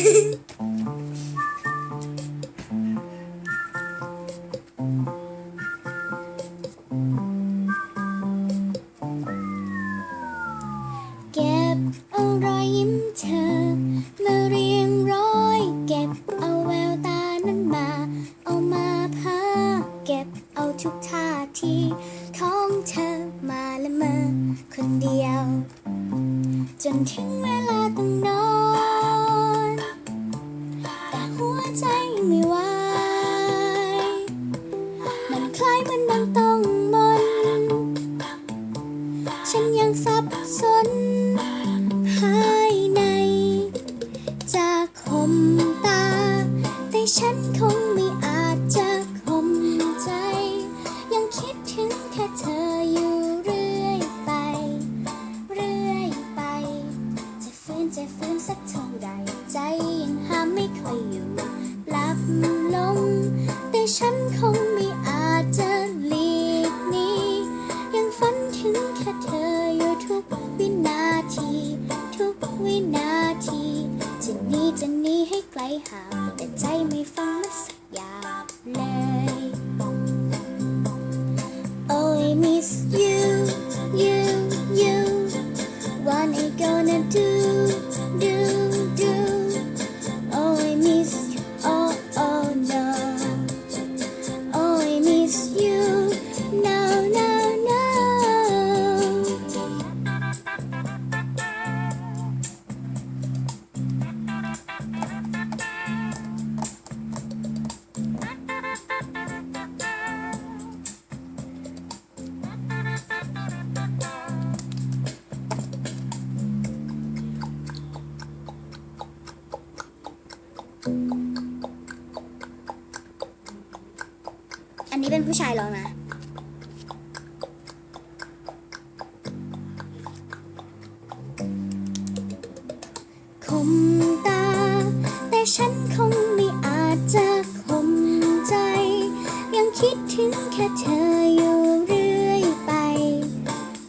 เก็บเอารอยยิ้มเธอ มาเรียงร้อย เก็บเอาแววตานั้นมา เอามาเพ้อเก็บเอาทุกท่าทีของเธอมาละเมอคนเดียว จนถึงเวลาต้องนอน จะฟื้นสักเท่าใด ใจยังห้ามไม่ค่อยอยู่หลับลง แต่ฉันคงไม่อาจจะหลีกหนียังฝันถึงแค่เธออยู่ทุกวินาที ทุกวินาที จะหนีจะหนีให้ไกลห่างแต่ใจไม่ฟังสัก อันนี้เป็นผู้ชายร้องนะ คมตา แต่ฉันคงไม่อาจจะขมใจ ยังคิดถึงแค่เธออยู่เรื่อยไป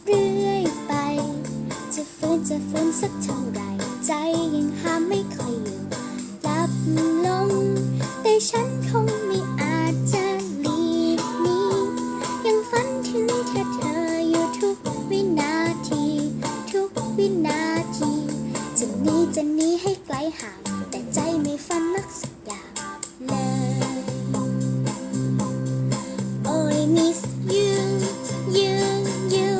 เรื่อยไป จะฟื้นจะฟื้นสักเท่า ห้ไกลห่าง แต่ใจไม่ฝันนักสักอย่างเลย Oh I miss you you you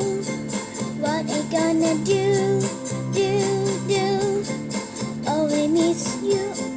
What I gonna do do do Oh I miss you